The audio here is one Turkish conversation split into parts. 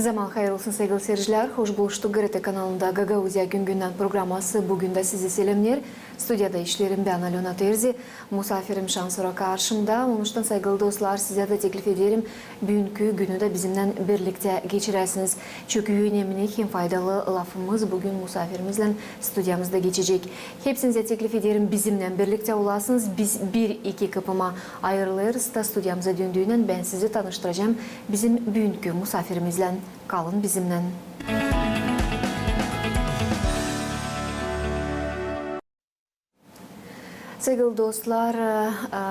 Zaman hayır olsun sevgili seyirciler. Hoş buluştuk GRT kanalında Gagauzya Gün Günden programması. Bugün de sizi selamlar. Stüdyoda işlerim ben Alona Terzi. Misafirim Şansora karşımda. Onuştan sevgili dostlar size de teklif ederim. Bugünkü günü de bizimle birlikte geçiresiniz. Çünkü önemli hem faydalı lafımız bugün misafirimizle stüdyamızda geçecek. Hepsinize teklif ederim bizimle birlikte olasınız. Biz bir iki kapıma ayrılırız da stüdyamıza döndüğünden ben sizi tanıştıracağım. Bizim bugünkü misafirimizle kalın bizimle. Sevgili dostlar, e,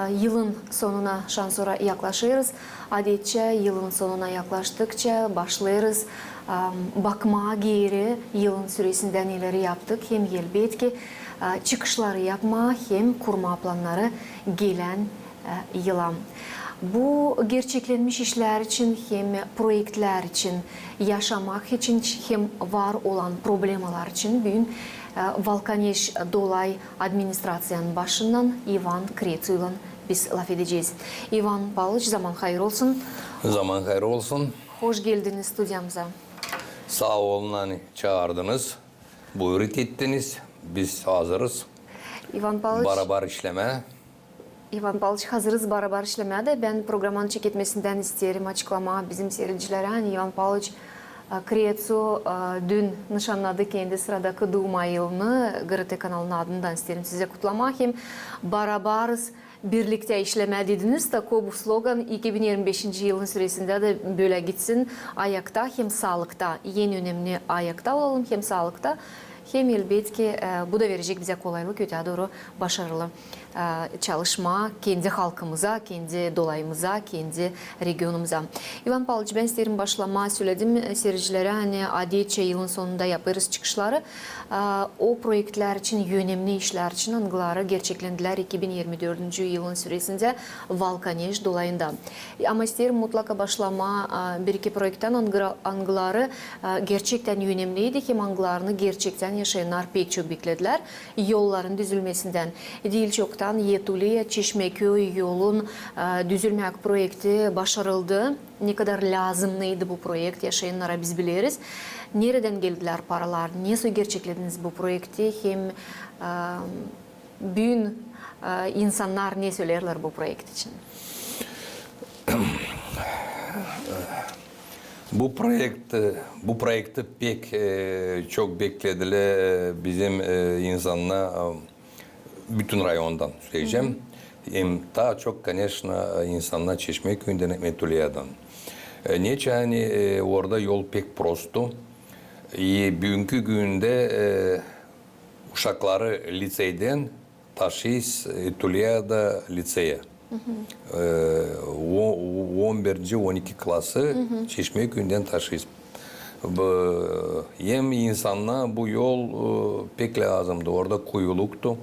e, yılın sonuna şansora yaklaşıyoruz. Adetçe yılın sonuna yaklaştıkça başlarız e, bakmaya geri yılın süresinden neleri yaptık. Hem elbette ki çıkışları yapma hem kurma planları gelen yıla. Bu gerçeklenmiş işler için hem projeler için, yaşamak için hem var olan problemler için bugün Valkaneş Dolay administrasyanın başından Ivan Kretsu'yla biz laf edeceğiz. Ivan Pavlovich zaman hayır olsun. Zaman hayır olsun. Hoş geldiniz stüdyamıza. Sağ olun hani çağırdınız. Buyurut ettiniz. Biz hazırız. Ivan Pavlovich, Barabar işleme. Ivan Pavlovich hazırız beraber işlemeye de ben programın çekilmesinden isterim açıklama bizim seyircilere. Hani Ivan Pavlovich dün nişanladı kendi sıradaki doğum yılını GRT kanalının adından isterim size kutlamak. Hem beraberız birlikte işleme dediniz de bu slogan 2025 yılın süresinde de böyle gitsin. Ayakta hem sağlıkta en önemli ayakta olalım hem sağlıkta hem elbette ki e, bu da verecek bize kolaylık öte doğru başarılı e, çalışma kendi halkımıza, kendi dolayımıza, kendi regionumuza. İvan Pavlovich ben isterim başlama söyledim e, seyircilere hani adetçe yılın sonunda yaparız çıkışları. E, o projeler için, önemli işler için angıları gerçeklendiler 2024 yılın süresinde Valkaneş dolayında. Ama isterim mutlaka başlama e, bir iki projekten angı- angıları e, gerçekten önemliydi. Hem angılarını gerçekten yaşayanlar pek çok beklediler. Yolların düzülmesinden değil çoktan Yetuli'ye Çeşmeköy yolun e, düzülmek projekti başarıldı. Ne kadar lazımlıydı bu projekt yaşayanlara biz biliriz. Nereden geldiler paralar? Nasıl gerçeklediniz bu projekti? Hem e, bugün e, insanlar ne söylerler bu projekt için? Bu projekt, bu projekti pek çok beklediler bizim insanlar bütün rayondan söyleyeceğim. Hem daha çok, конечно, insanlar Çeşmeköy'den, Metuliye'den. E, Niçin hani e, orada yol pek prosto. E, bugünkü günde e, uşakları liseyden taşıyız Metuliye'de liseye. Ee, o- 11. 12 klası Çeşmeköy'den taşıyız. Bu- Hem insanlar bu yol e, pek lazımdı. Orada kuyuluktu. E,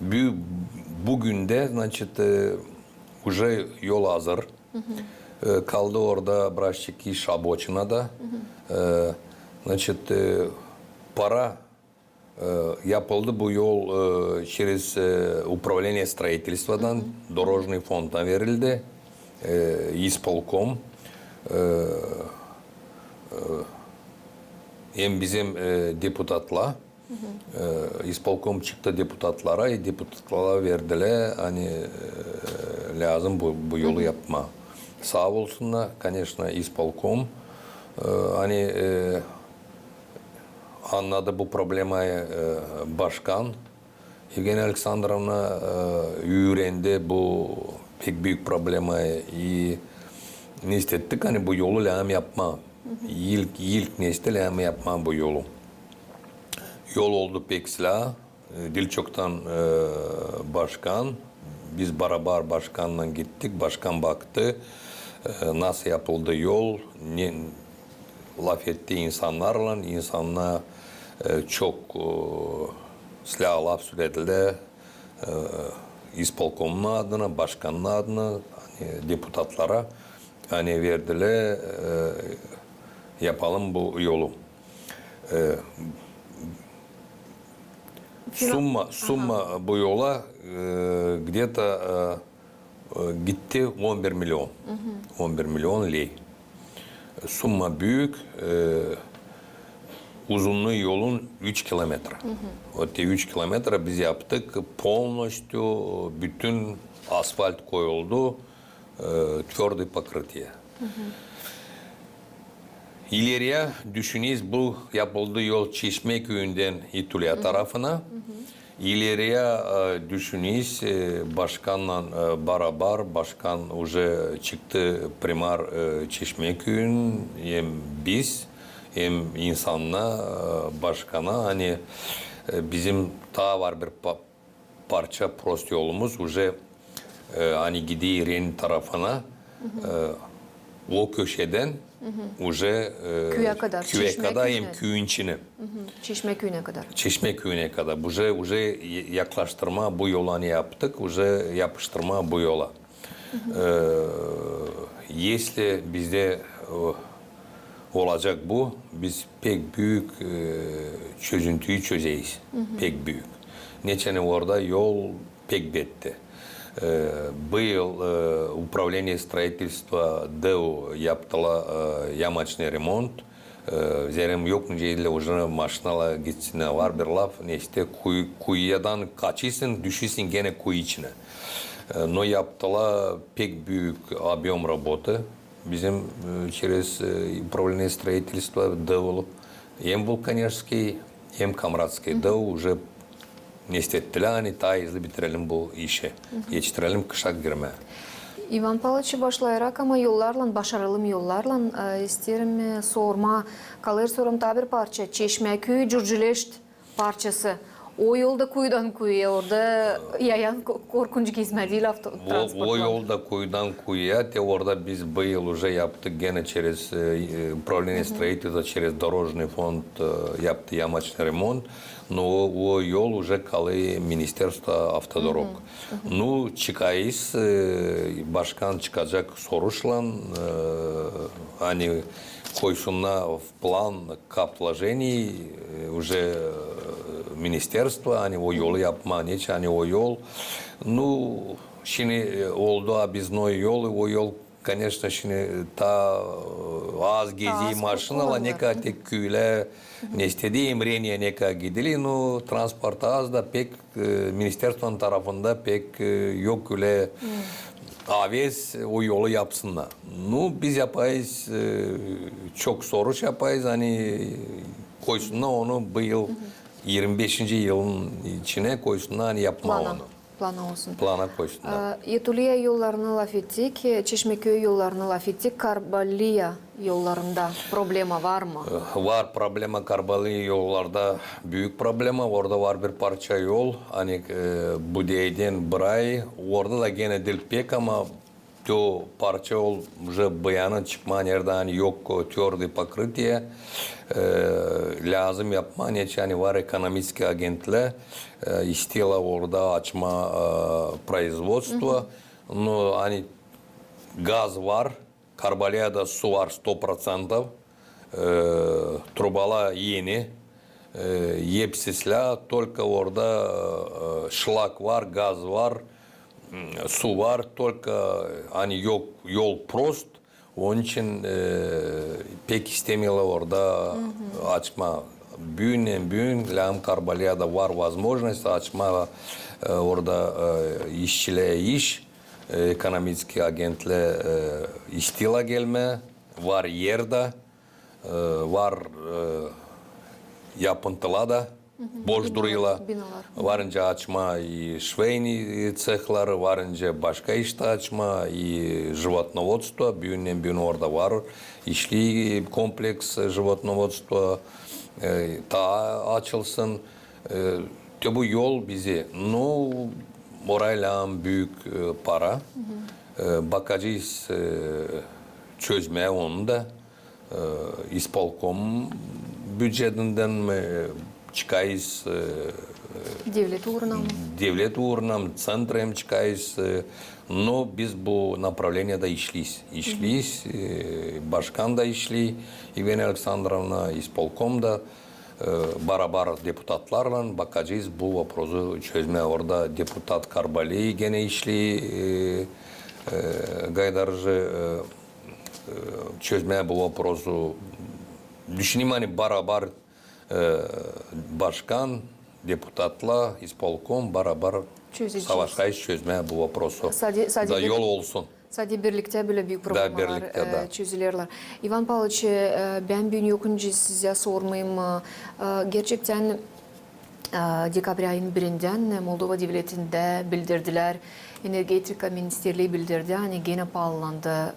bu- Bugün de значит, e, уже yol hazır. E, Kaldı orada Braşçiki Şaboçina'da. E, Значит, e, para e, yapıldı bu yol e, через e, управление строительстводан, дорожный фондdan verildi. E, İsполком. E, e, hem bizim e, deputatla e, İsполком çıktı deputatlara, e, deputatlara verdiler hani e, lazım bu, bu yolu yapma. Sağ olsunlar, конечно, İsполком. E, hani e, anladı bu problemi e, başkan. Evgenia Aleksandrovna e, öğrendi bu pek büyük problemi. İyi, ne istedik hani bu yolu lağım yapma. İlk, ilk nesli lağım yapma bu yolu. Yol oldu pek silah. E, Dilçok'tan e, başkan. Biz beraber başkanla gittik. Başkan baktı. E, nasıl yapıldı yol. Ne, laf etti insanlarla. İnsanlar e, çok e, silah laf söylediler. E, İspolkomun adına, başkanın adına, hani deputatlara hani verdiler. e, yapalım bu yolu. E, Summa, summa bu yola e, где-то e, e, gitti 11 milyon. 11 milyon lei. summa büyük. E, uzunluğu yolun 3 kilometre. O 3 kilometre biz yaptık. Polностью bütün asfalt koyuldu. E, tвердый покрытие. İleriye düşünüyoruz bu yapıldığı yol Çeşme köyünden İtulya tarafına. İleriye e, düşünüyoruz e, başkanla e, beraber başkan уже çıktı primar e, Çeşme köyün hem biz hem insanla e, başkana hani e, bizim daha var bir pa- parça prost yolumuz уже e, hani gidiyor Ren tarafına e, o köşeden уже e, Köye kadar, köye Çeşme kadar köyüne. hem köyün içine. Hı, Çeşme köyüne kadar. Çeşme köyüne kadar. Уже, уже yaklaştırma bu yola ne yaptık? Уже yapıştırma bu yola. Ee, если bizde e, olacak bu, biz pek büyük e, çözüntüyü çözeyiz. Pek büyük. Geçen orada yol pek bitti. Ee, bu yıl e, управление строительства ДЭУ yaptılar e, yamaçlı remont. Ee, Zerem yok neyle уже maşinala gitsin var bir laf ne işte kuy, kuyudan kaçıysın düşüyorsun gene kuyu içine. Ee, No yaptılar pek büyük объем работы bizim e, через e, управление строительства ДЭУ hem Vulkanerский hem Kamratский ДЭУ уже ne istettiler hani ta hızlı bitirelim bu işi. Yetiştirelim kışa girmeye. İvan Pavlovich başlayarak ama yollarla, başarılı yollarla e, isterim e, sorma. Kalır sorum ta bir parça. Çeşme köyü Cürcüleşt parçası. O yolda kuyudan kuyuya orada yayan ko- korkunç gezme değil O, автотранспорт. o yolda kuyudan kuyuya te orada biz bu yıl уже yaptık gene через э, управление строительства через дорожный фонд э, yaptı yamaçlı remont. ну о йол уже кали Министерство автодорог. Ну чекаис э, башкан чекажак сорушлан, э, они койшунна в план капложений э, уже министерство, они о йол yapma, неч, они о йол. Ну şimdi oldu abiznoy yol, o yol конечно şimdi ta neka tek küyle. Ne istediğim Renye neka gidili no transport az da pek e, ministerstonun tarafında pek e, yok öyle aves o yolu yapsınlar. Ну biz yapayız e, çok soruş yapayız hani koysunlar onu bu yıl 25. yılın içine koysunlar hani yapma Plana, onu. Plana olsun. Plana koysunlar. Yetuliya yollarını laf ettik, e, Çeşmeköy yollarını laf ettik. Karbaliya yollarında problema var mı? Var problema Karbalı yollarda büyük problema. Orada var bir parça yol. Hani e, Budey'den Bray. Orada da gene dil pek ama o parça yol уже bayanın çıkma nerede hani yok tвердый покрытие. E, lazım yapma. Ne hani var ekonomik agentler e, istiyorlar orada açma e, производство. Но hani gaz var. Karbalya'da su var 100%. Ee, trubala yeni. Ee, Yepsisler. Только orada e, şlak var, gaz var, m, su var. Только hani yok yol prost. Onun için e, pek istemiyorlar orada açma. Büyün büyün Lam Karbalya'da var возможность açma e, orada e, işçiliğe iş ekonomik agentler e, istila gelme, var yerde, e, var e, yapıntılar da, boş duruyorlar. binalar. Varınca açma и швейни цехları, varınca başka işte açma и животноводство, büyünen büyün orada var. İşli kompleks животноводство e, ta açılsın. E, te bu yol bizi, no morayla büyük e, para. E, bakacağız e, çözmeye onu da. E, İspolkom bütçesinden mi çıkayız e, Devlet uğruna mı? devlet uğruna mı, центром çıkayız. E, no biz bu направлениеда işliyiz. İşliyiz. E, başkan da işli. Evgenia Aleksandrovna İspolkom da e, beraber deputatlarla bakacağız bu vопроsu çözmeye. Orada deputat Karbali gene işli. E, e, Gaydarcı e, çözmeye bu vопросу düşüneyim hani beraber e, başkan, deputatla, isполком beraber Çözeceğiz. savaşkayız çözmeye bu vопросу. Sadece- sadece da bir- yol olsun. Sadece birlikte böyle büyük problemler birlikte, e, da. çözülürler. İvan Pavlovич, e, ben bir yokunca size sormayayım. E, gerçekten e, dekabr ayının birinden Moldova devletinde bildirdiler. Energetika Ministerliği bildirdi. Hani gene pahalandı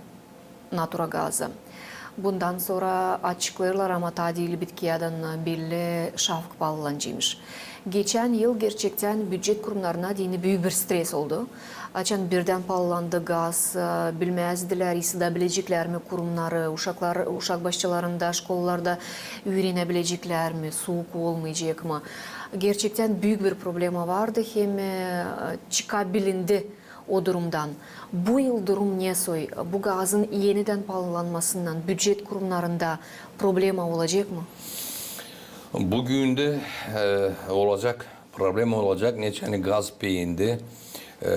natura gazı. Bundan sonra açıklarlar ama tadili bitkiyadan belli şafk pahalanacakmış. Geçen yıl gerçekten bütçet kurumlarına dini büyük bir stres oldu. Açan birden pahalandı gaz, e, bilmezdiler, hissedebilecekler mi kurumları, uşaklar, uşak başçılarında, şkollarda öğrenebilecekler mi, soğuk olmayacak mı? Gerçekten büyük bir problema vardı hem e, çıkabilindi o durumdan. Bu yıl durum ne soy? Bu gazın yeniden pahalanmasından bütçet kurumlarında problema olacak mı? Bugün de e, olacak, problem olacak. Ne hani gaz peyindi. E,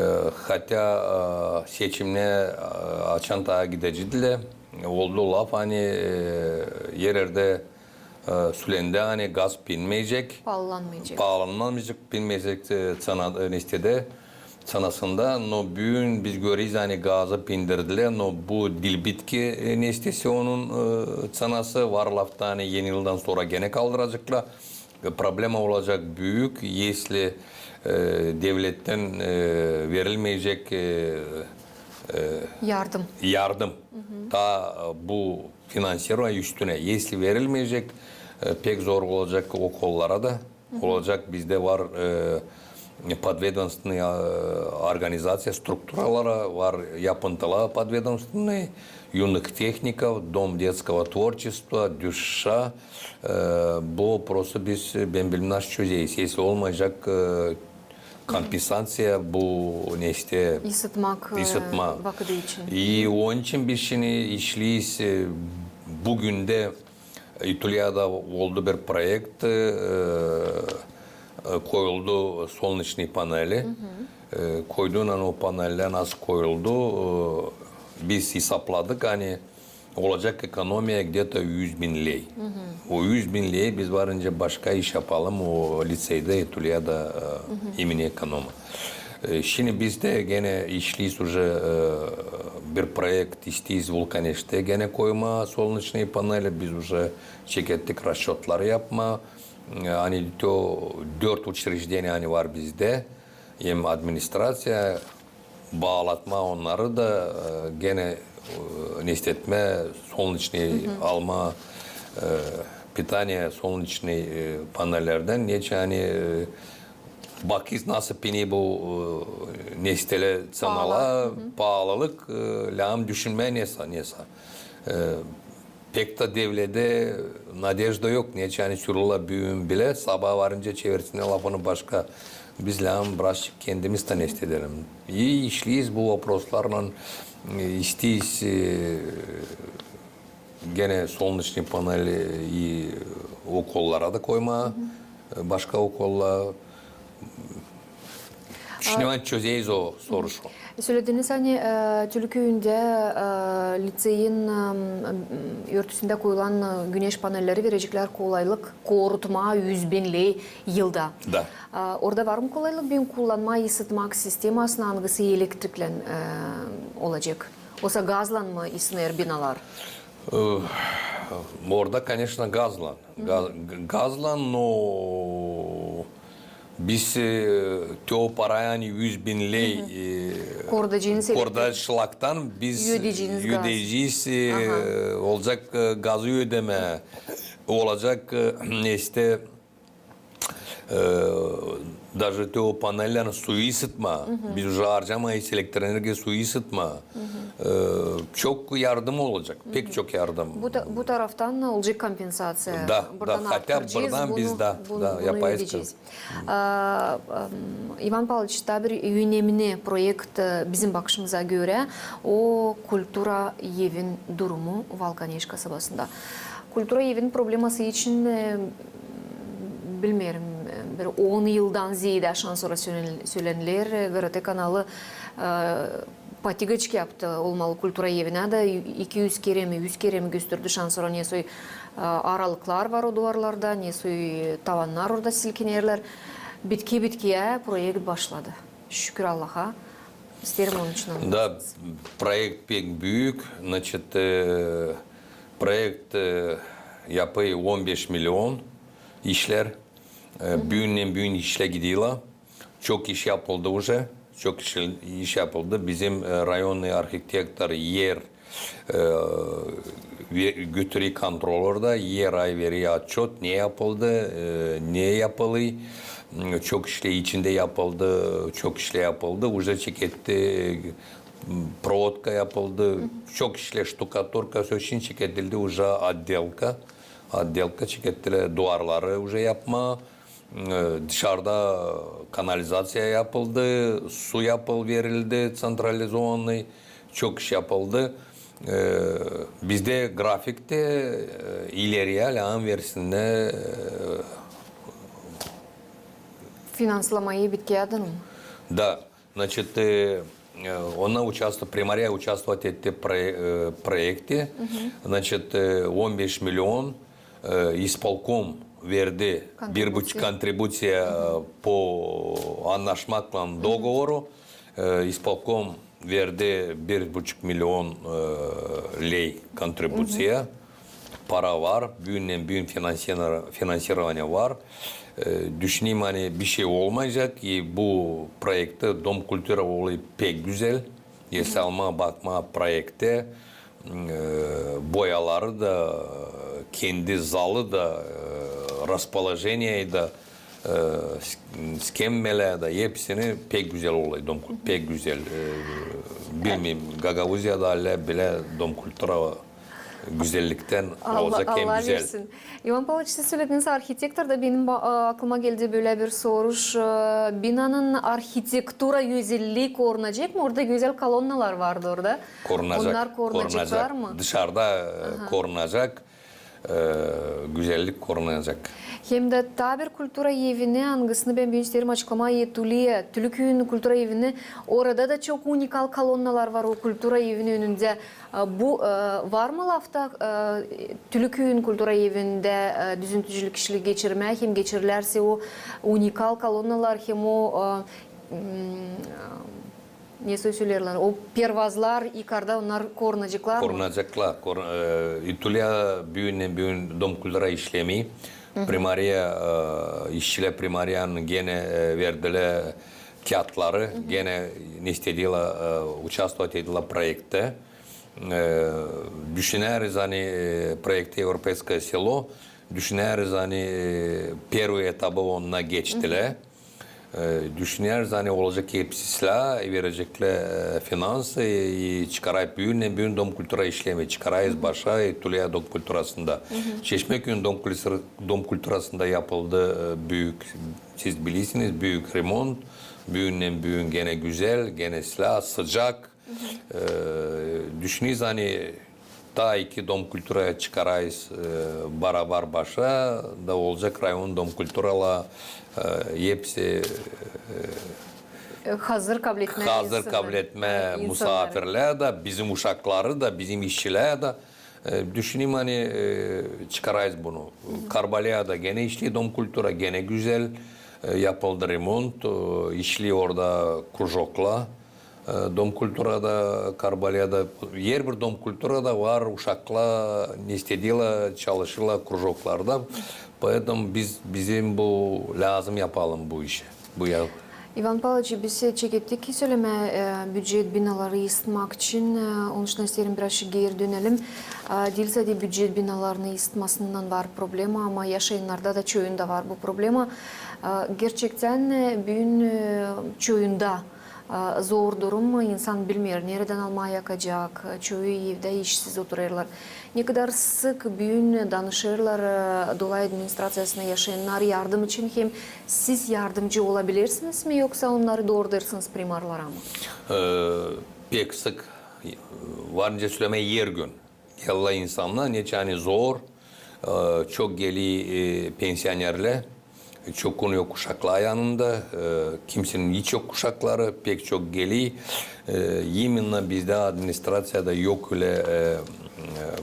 hatta e, seçimine e, açan tağa gideceğiyle oldu laf hani e, yerlerde e, sülendi hani gaz binmeyecek. Pahalanmayacak. Pahalanmayacak, binmeyecek e, sana e, listede sanasında no bugün biz görüyoruz hani gazı bindirdiler. No bu dil bitki e, nestesi onun e, sanası var lafta hani yeni yıldan sonra gene kaldıracaklar. Ve problem olacak büyük yesli e, devletten e, verilmeyecek e, Yardım. yardım. Da bu finansiyero üstüne yesli verilmeyecek. E, pek zor olacak o kollara da. Olacak bizde var e, подведомственные э, организации, структуралары бар японтыла подведомственные, юных техников, дом детского творчества, дюша, э, бұл просто без бен білмінаш чөзейіз. Если мажак э, компенсация бу неште исытмак исытма и он чем біз шіне ишлейіз бүгінде италияда болды бір проект bir projekt e, e, koyuldu solnечный paneli. E, Koyduğun an o paneller nasıl koyuldu e, biz hesapladık hani olacak ekonomiye где-то 100 bin lei. O 100 bin lei biz varınca başka iş yapalım o liseyde İtalya'da e, imeni ekonomi. E, Şimdi biz de gene işliyiz уже e, bir projekt isteyiz Vulkaneş'te gene koyma solnечные paneli biz уже çek ettik расчетlar yapma. E, Hani to dört учреждения hani var bizde. Hem administrasya bağlatma onları da e, gene e, ne istetme solnечный alma e, питание solnечный e, panellerden ne hani e, bakız nasıl pini bu e, nestele sanala pahalılık e, lağım düşünme nesa nesa. E, pek de devlede nadejda yok. Ne yani sürüla büyüğün bile sabah varınca çevirsine lafını başka. Biz lağım biraz kendimiz de nest edelim. İyi işliyiz bu vопросlarla e, isteyiz e, gene solnечный paneli iyi okullara da koyma. e, Başka okullar Düşünüyorum çözeyiz o soruşu. Söylediniz hani e, Tülkü'nde e, liseyin e, örtüsünde koyulan e, güneş panelleri verecekler kolaylık korutma 100 bin lei yılda. Da. E, orada var mı kolaylık? Ben kullanma ısıtmak sistemasının hangisi elektrikle e, olacak? Olsa gazla mı ısınır binalar? Э, Orada, конечно, газлан. Газ- Газлан, но biz e, teo parayani 100 bin lei e, Korudacağınız kordaşlaktan biz Ödeyeceğiniz gaz. ödeyeceğiz e, olacak e, gazı ödeme olacak e, işte e, даже teo panellerin suyu ısıtma biz уже harcamayız elektroenerji suyu ısıtma E, çok yardım olacak pek çok yardım Bu, ta- bu taraftan olacak kompensasya. Da, buradan da, hatta arttıracağız, buradan biz de, bunu, da, bunu yapayız ödeyeceğiz. Ee, İvan Pavlovич da bir önemli projekt e, bizim bakışımıza göre o Kultura Evin durumu Valkaneş kasabasında. Kultura Evin probleması için e, bilmiyorum бір 10 yıldan ziyade aşan sonra söylenilir. каналы kanalı кепті апты олмалы культура евіне да 200 керемі 100 керемі көстірді шансора не сой аралықлар бар одуарларда не сой таваннар орда Битке-битке ә, проект башлады шүкір аллаха істерім оның үшін да проект пек бүйік значит проект япы 15 миллион. Ишлер E, büyüğünden büyüğün işle gidiyorlar. Çok iş yapıldı уже. Çok iş, iş yapıldı. Bizim e, rayonlu arhitektör yer e, ve- götürüyor kontrol orada. Yer ay veriyor отчет. Ne yapıldı, e, ne yapılıyor. Çok işle içinde yapıldı, çok işle yapıldı. Уже çeketti, проводка yapıldı. Çok işle штукатурка, все için çekildi. Уже отделка. Отделка çekettiler. Duvarları уже yapma. Dışarıda kanalizasyon yapıldı, su yapıl verildi, santralizovanlı çok iş yapıldı. Ee, bizde grafikte e, ileriye lan versine Финансламаи bitkiye mı? Да, значит, э, э, она участвовала, Примария участвовать в этом э, проекте. Значит, э, 15 миллион э, исполком verdi bir buçuk kontribusiya po anlaşmakla dogoru. E, verdi bir buçuk milyon e, ley Para var, büyünen büyün finansiranya var. E, düşüneyim hani bir şey olmayacak ki bu projekte Dom Kültürü olayı pek güzel. Yesalma bakma projekte e, boyaları da kendi zalı da расположение da e, skemmeler de hepsini pek güzel olay. Dom Kült- pek güzel. E, bilmiyorum Gagavuzya'da hala bile Dom Kültürü güzellikten Allah, olacak en Allah güzel. versin. İvan Pavlovич siz söylediniz arhitektör da benim ba- aklıma geldi böyle bir soruş. Ee, Binanın arhitektura özelliği korunacak mı? Orada güzel kolonnalar vardı orada. Korunacak. Onlar korunacaklar korunacak. mı? Dışarıda e, korunacak. e, güzellik korunacak. Hem de tabir kultura evini angısını ben bir isterim açıklama yetuliye. Tülüküyün kultura evini orada da çok unikal kolonnalar var o kultura evinin önünde. E, Bu e, var mı lafta Tülüküyün kultura evinde düzüntücülük işini geçirme hem geçirirlerse o unikal kolonnalar hem o e, hmm, ne söylerler o pervazlar yukarıda onlar korunacaklar mı? Korunacaklar. Kor, e, İtalya büyüğünden büyüğün dom kültüre işlemi. Primariya, e, işçiler primariyanın gene e, verdiler kağıtları. Gene ne istediler, e, участвовать ediler projekte. E, düşüneriz hani e, projekte Европейское село. Düşüneriz hani e, первый etabı onunla geçtiler. Ee, düşünüyoruz hani olacak hepsi silah verecekler e, finans e, çıkarayıp büyüğünden büyüğün dom kültüre işlemi çıkarayız başa e, Tulya dom kültürasında. Çeşmeköy'ün dom, kültürü, dom kültürasında yapıldı e, büyük siz bilirsiniz büyük remont. Büyüğünden büyüğün gene güzel gene silah sıcak. Ee, düşünüyoruz hani daha iki dom kültüre çıkarayız e, beraber başa da olacak rayon dom kültürala e, hepsi E, Hazır kabul etme. hazır kabul etme insanları. misafirler de bizim uşakları da bizim işçiler de e, düşüneyim hani e, çıkarayız bunu. Karbalya'da gene işli dom kültüre gene güzel e, yapıldı remont. E, işli orada krujokla E, Dom kültürada, Karbalya'da, yer bir dom kültürada var uşakla ne istediler çalışırlar krujoklarda. Поэтому biz bizim bu lazım yapalım bu işi. Bu ya. İvan Pavlovич biz çekettik ki söyleme e, büdjet binaları ısıtmak için e, onun için isterim biraz geri dönelim. E, Değil sadece büdjet binalarını ısıtmasından var problema ama yaşayanlarda da çoğunda var bu problema. E, Gerçekten e, büyün e, çoğunda e, zor durum insan bilmiyor nereden almaya yakacak. Çoğu evde işsiz oturuyorlar. Ne kadar sık büyün danışırlar e, dolayı administrasyasına yaşayanlar yardım için hem siz yardımcı olabilirsiniz mi yoksa onları doğrudarsınız primarlara mı? Ee, pek sık e, varınca söyleme yer gün. Yalla insanlar ne yani zor, e, çok geli e, pensiyonerler çok konu yok kuşaklar yanında. E, kimsenin hiç yok kuşakları, pek çok geli. E, именно bizde administrasyada yok öyle e, e,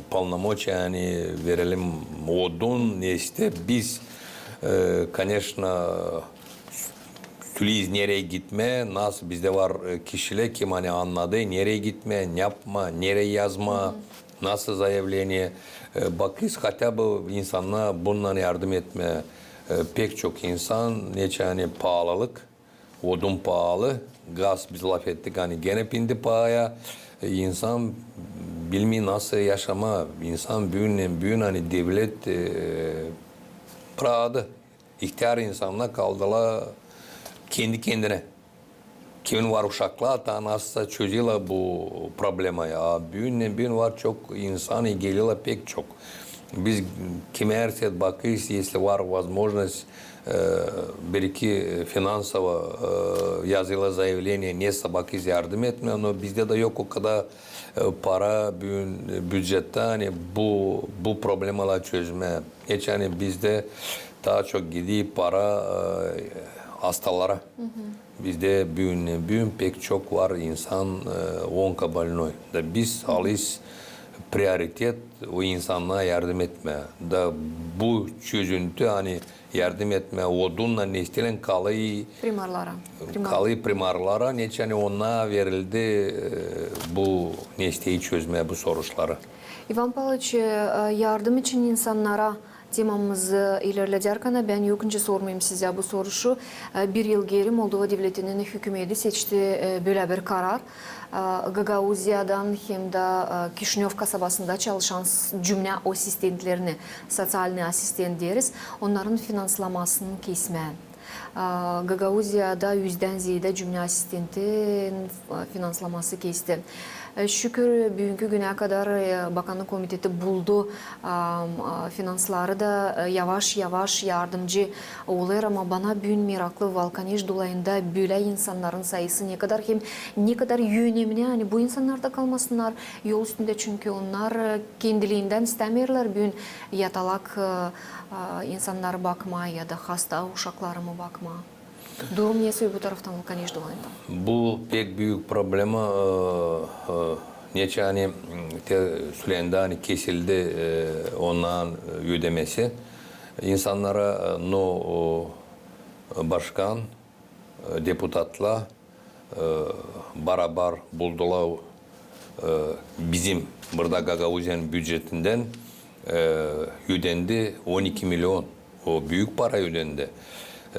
полномочия yani verelim odun neyse biz e, конечно Süliz nereye gitme, nasıl bizde var e, kişiler kim hani anladı, nereye gitme, ne yapma, nereye yazma, nasıl заявление. E, Bakız hatta bu insanlar bundan yardım etme. E, Pek çok insan neçe hani pahalılık, odun pahalı, gaz biz laf ettik hani gene pindi pahaya. E, insan bilmiyor nasıl yaşama, insan büyün, büyün hani devlet e, Prağ'da ihtiyar insanlar kaldılar kendi kendine. Kimin var uşaklar da nasılsa çözüyorlar bu problema ya. Büyün var çok insan и geliyorlar pek çok. Biz kime erse bakıyoruz, если var возможность e, bir iki finansово e, yazılı заявление neyse bakıyoruz yardım etme ama bizde de yok o kadar e, para büyün bütçette hani bu bu problemalar çözme. Geç hani bizde daha çok gidiyor para e, hastalara. Bizde büyün, büyün pek çok var insan e, onka больной. Da biz alış prioritet o insanlara yardım etme. Da bu çözüntü hani yardım etme odunla ne isteyen kalayı Primarlara. Primar. kalayı primarlara ne hani ona verildi e, bu nesteyi çözmeye bu soruçları. İvan Pavlovич, e, yardım için insanlara temamızı ilerlederken ben yokunca sormayayım size bu soruşu. E, Bir yıl geri Moldova Devleti'nin hükümeti seçti e, böyle bir karar. E, Gagauzya'dan hem de Kişinev kasabasında çalışan cümle asistentlerini, sosyal asistent deriz, onların finanslamasını kesme. Gagauzya'da yüzden ziyade cümle asistentin finanslaması kesti. E, Şükür bugünkü güne kadar e, Bakanlık Komiteti buldu. Finansları da e, yavaş yavaş yardımcı oluyor ama bana bugün meraklı Valkanej dolayında böyle insanların sayısı ne kadar hem ne kadar yönemli hani bu insanlar da kalmasınlar yol üstünde. Çünkü onlar e, kendiliğinden istemiyorlar. Bugün yatalak a, insanlara bakma ya da hasta uşaklarıma bakma. Durum nesi bu taraftan Valkanej dolayında? Bu pek büyük problema e, e, Neçe hani te Süleyman'da hani kesildi e, ondan ödemesi. İnsanlara no başkan, deputatla beraber buldular bizim burada Gagauzya'nın bütçetinden ödendi 12 milyon. O büyük para ödendi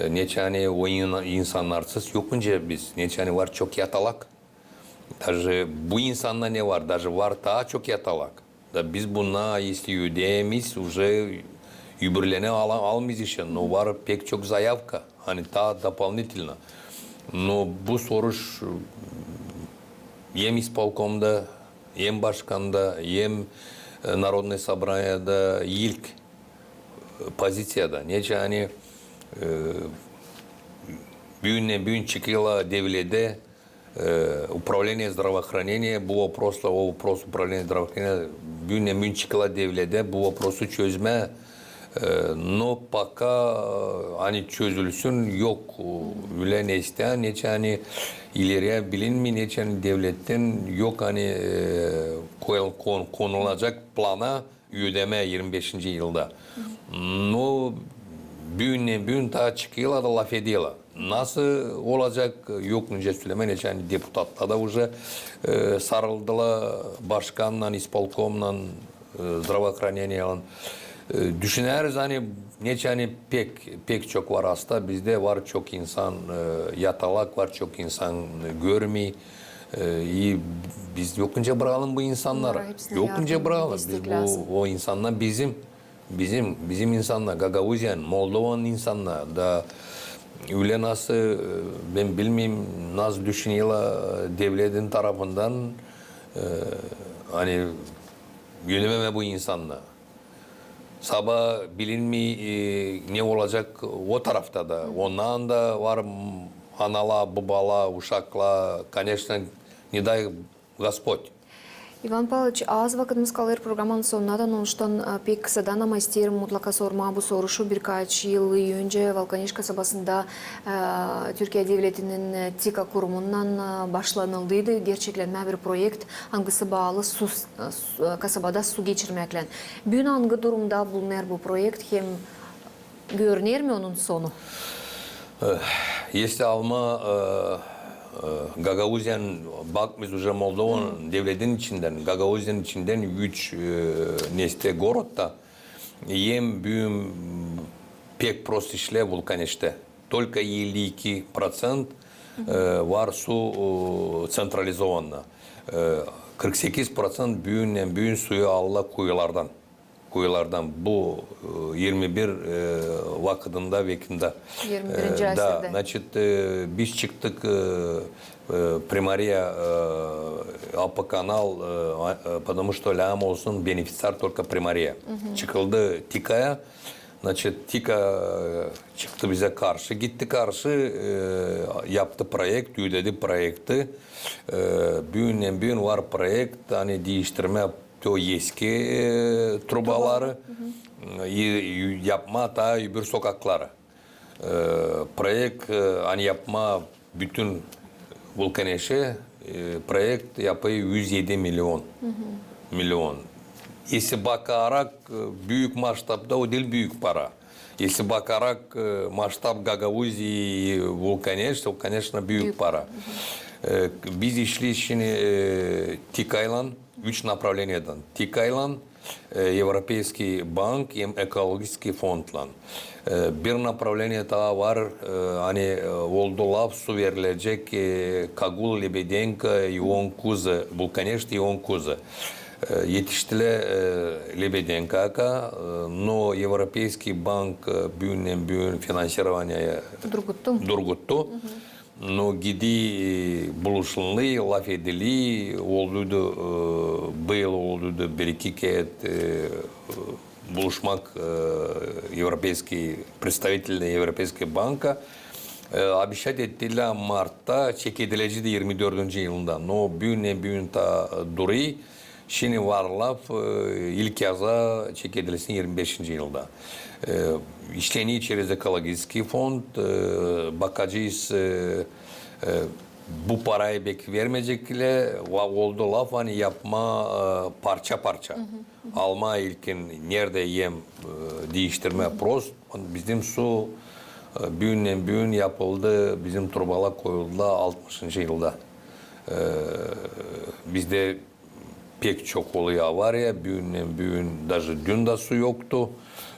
E, Neçe hani o in- insanlarsız yokunca biz. Neçe hani var çok yatalak. Даже bu insanda ne var? Даже var daha çok yatalak. Da biz buna если ödeyemeyiz уже öbürlerine al almayız işte. No var pek çok заявка. Hani daha дополнительно. Но bu soruş hem исполкомда, hem başkanda, hem e, Народное собрание'da ilk e, позицияда. Нече hani e, büyüne büyün çıkıyla devlede э, управление здравоохранения bu вопросla o вопрос управления здравоохранения büyüne büyün çıkıyla devlede bu vопросу çözme e, no пока e, hani çözülsün yok öyle ne isteyen neçe hani ileriye bilinmi neçe hani devletten yok hani e, koyul- kon- konulacak plana ödeme 25. yılda. No büyüne büyün daha çıkıyorlar da laf ediyorlar. Nasıl olacak yok Nece Süleyman yani deputatlar da уже e, sarıldılar başkanla, isполкомla, e, здравоохранениялан. E, düşüneriz hani neçe hani pek pek çok var hasta bizde var çok insan e, yatalak var çok insan e, görmüyor. E, iyi biz yokunca bırakalım bu insanları. Bunlara hepsine Yokunca yardım, bırakalım. destek Biz lazım. bu o insanlar bizim bizim bizim insanlar Gagavuzyan, Moldova'nın insanlar da öyle nasıl e, ben bilmeyeyim nasıl düşünüyorlar e, devletin tarafından e, hani yönememe bu insanlar. Sabah bilinmi e, ne olacak o tarafta da. Ondan da var m, anala, babala, uşakla, конечно, не дай Господь. Иван Павлович, аз вакытымыз калыр программанын sonuna da onuştan e, pek kısadan ama isterim mutlaka sorma bu soruşu birkaç yıl önce Valkaniş kasabasında e, Türkiye Devleti'nin e, TİKA kurumundan e, başlanıldıydı. Gerçeklenme bir projekt hangisi bağlı su, e, su- e, kasabada su geçirmekle. Bugün hangi durumda bulunuyor bu projekt hem görünür mü onun sonu? Если alma Гагаузиян бакмыз уже Молдован девледин ичинден, Гагаузиян ичинден үч несте городта ем бүйүм пек прост ишле бул конечте. Только элүү эки процент бар суу централизованно. Кырк сегиз процент бүйүнен бүйүн суу алла куюлардан. Kuyulardan bu e, 21 e, vakıdında vekinde. 21. Э, Да, asırda. значит, э, biz çıktık э, э, Примария э, Алпа канал, э, а- э, потому что лям olsun бенефициар только Примария. Çıkıldı Tika'ya. Значит, Tika э, çıktı bize karşı. Gitti karşı e, yaptı projekt, yükledi projekti. E, büyünen büyün var projekt. Hani değiştirme o eski e, trubaları. y- yapma ta öbür sokakları. Ee, proyekt e, hani yapma bütün vulkaneşe e, proyekt yapıyı 107 milyon milyon. Если bakarak e, büyük maçtapta o değil büyük para. Если bakarak e, maçtap Gagavuzii vulkaneş, o конечно büyük para. Ee, Biz işli şimdi e, Tikaylan, üç направлениyadan. Tikaylan, e, Европейский банk, hem ekolojik fondlan. E, Bir направление daha var, e, hani e, oldu laf su verilecek e, Kagul, Lebedenka, Ion Kuză, Vulcanești, Ion Kuză. E, Yetiştile e, Lebedenka'ya, e, no Европейский банk e, büyünen büyün finansирование Durguttum. Durguttu. Но gidi e, buluşuldu, laf edili, oldu был oldu bir iki kez e, buluşmak e, Европейский представитель Европейский банka e, обещать ettiler Mart'ta çek edileceği 24. yılında. No büyüne büyün ta duri. Şimdi var laf e, ilk yaza çek edilsin 25. yılda. E, işleni через экологический fond e, bakacağız e, e, bu parayı bek vermeyecekler Va- oldu laf hani yapma e, parça parça. Alma ilkin nerede yem e, değiştirme prost. Bizim su e, büyünden büyün yapıldı. Bizim turbala koyuldu 60. yılda. E, bizde pek çok oluyor avariya. Büyünden büyün, даже dün de su yoktu.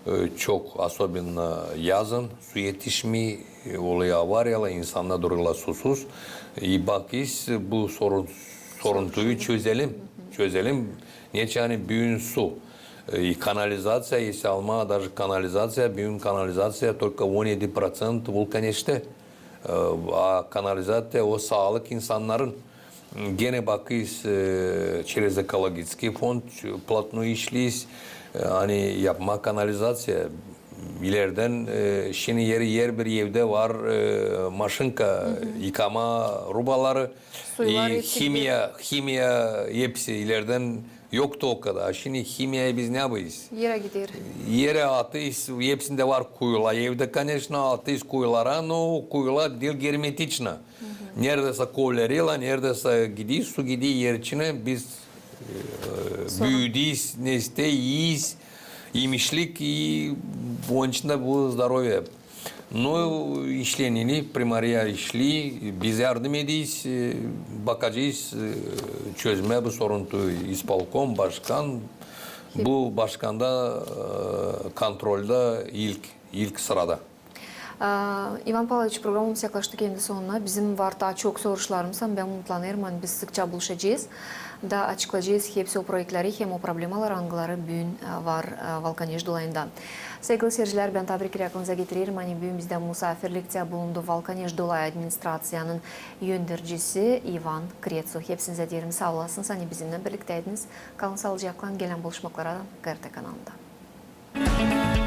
Ee, Çok, особенно yazın su yetişmiyor, e, oluyor avariyalar, insanlar duruyorlar susuz. İyi bakız bu sorun, soruntuyu çözelim, çözelim. Niçin hani büyün su. И канализация, если alma, даже канализация, büyün kanalizasya только 17% vulkaneşte. Ee, A kanalizasya o sağlık insanların. Gene bakıyız e, через экологический фонд плотно işliyiz. E, Hani yapma kanalizasya ileriden e, şimdi yeri yer bir evde var e, maşınka yıkama rubaları Suylar e, yetişiyor. kimya kimya hepsi ileriden yoktu o kadar. Şimdi kimyayı biz ne yapıyoruz? Yere gider. Yere atıyız, hepsinde var kuyular. Evde, конечно, atıyız kuyulara, но kuyular değil germetično. Neredeyse kollarıyla, neredeyse gidiyor, su gidiyor yer içine. Biz e, büyüdüyüz, neste yiyiz, yemişlik, и onun içinde bu здоровье. No işlenini, primariya işli, biz yardım ediyiz, e, bakacağız, e, çözme bu soruntu İspalkom, başkan, bu başkanda e, kontrolde ilk ilk sırada. İvan Pavlovich, proqramımız yaxlaşdı ki, indi sonuna. Bizim var daha çox soruşlarımsan, mən umutlanıram, hani biz sıxca buluşacağız. Да, açıqlayacağız hepsi o proyektləri, hem o problemalar, hangiləri bu gün e, var e, Valkanejd dolayında. Sevgili seyircilər, mən təbrik aklınıza getirirəm. Hani bu gün bizdə misafirlikdə bulundu Valkanejd dolayı administrasiyanın yöndiricisi İvan Kretsu. Hepsinizə deyirəm, sağ olasınız, hani bizimlə birlikdə idiniz. Qalın sağlıcaqla, gələn buluşmaqlara QRT kanalında. Müzik